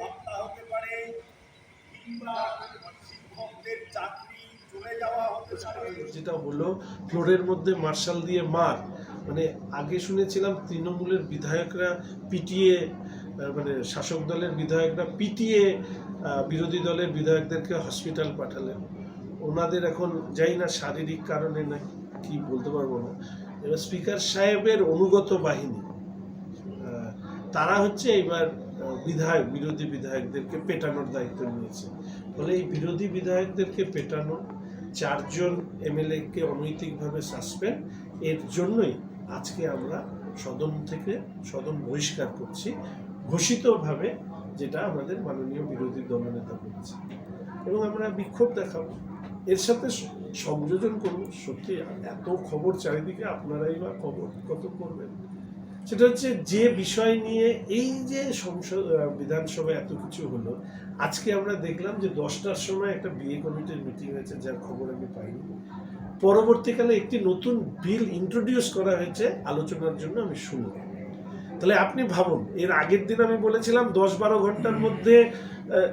হত্যা হতে পারে, কিংবা শিক্ষকদের চাকরি চলে যাওয়া হতে পারে। যেটা হলো, ফ্লোরের মধ্যে মার্শাল দিয়ে মার। মানে আগে শুনেছিলাম তৃণমূলের বিধায়করা পিটিয়ে মানে শাসক দলের বিধায়করা পিটিয়ে বিরোধী দলের বিধায়কদেরকে হসপিটাল পাঠালেন। ওনাদের এখন যাই না শারীরিক কারণে না কি বলতে পারব না। এবার স্পিকার সাহেবের অনুগত বাহিনী তারা হচ্ছে এবার বিধায়ক, বিরোধী বিধায়কদেরকে পেটানোর দায়িত্ব নিয়েছে। ফলে এই বিরোধী বিধায়কদেরকে পেটানো, চারজন এমএলএকে অনৈতিকভাবে সাসপেন্ড এর জন্যই আজকে আমরা সদন থেকে, সদন বহিষ্কার করছি, ঘোষিতভাবে যেটা আমাদের মাননীয় বিরোধী দলনেতা করেছে এবং আমরা বিক্ষোভ দেখাবো। এর সাথে সংযোজন করব। সত্যি, এত খবর চারিদিকে, আপনারাই বা খবর কত করবেন? সেটা হচ্ছে যে বিষয় নিয়ে এই যে সংসদ বিধানসভা বিধানসভায় এত কিছু হলো, আজকে আমরা দেখলাম যে দশটার সময় একটা বিয়ে কমিটির মিটিং হয়েছে, যার খবর আমি পাইনি। পরবর্তীকালে একটি নতুন বিল ইন্ট্রোডিউস করা হয়েছে, আলোচনার জন্য আমি শুনলাম। তাহলে আপনি ভাবুন, এর আগের দিন আমি বলেছিলাম দশ বারো ঘণ্টার মধ্যে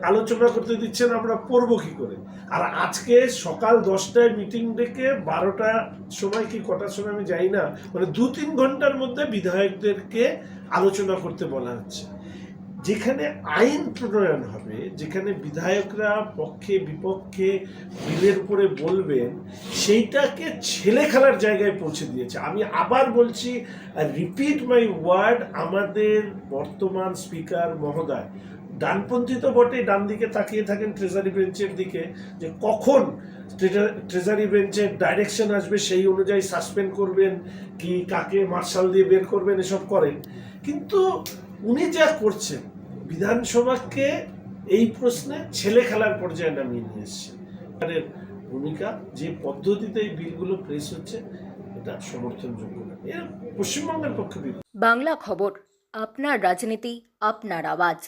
আলোচনা করতে দিচ্ছেন, আমরা পড়ব কি করে? আর আজকে সকাল দশটায় মিটিং ডেকে বারোটা সময় কি কটার সময় আমি যাই না মানে দু তিন ঘণ্টার মধ্যে বিধায়কদেরকে আলোচনা করতে বলা হচ্ছে। যেখানে আইন প্রণয়ন হবে, যেখানে বিধায়করা পক্ষে, বিপক্ষে বিলের উপরে বলবেন, সেইটাকে ছেলে খেলার জায়গায় পৌঁছে দিয়েছে। আমি আবার বলছি রিপিট মাই ওয়ার্ড আমাদের বর্তমান স্পিকার মহোদয়, ডানপন্থী তো বটে ডান দিকে তাকিয়ে থাকেন ট্রেজারি বেঞ্চের দিকে, যে কখন ট্রেজারি বেঞ্চের ডাইরেকশন আসবে, সেই অনুযায়ী সাসপেন্ড করবেন, কি, কাকে মার্শাল দিয়ে বের করবেন, এসব করেন। কিন্তু উনি যা করছেন বিধানসভাকে এই প্রশ্নে ছেলে খেলার পর্যায়ে নামিয়ে নিয়ে এসছে। তাদের ভূমিকা, যে পদ্ধতিতে এই বিলগুলো প্রেস হচ্ছে, এটা সমর্থনযোগ্য না। এর পশ্চিমবঙ্গের পক্ষে বাংলা খবর, আপনার রাজনীতি, আপনার আওয়াজ।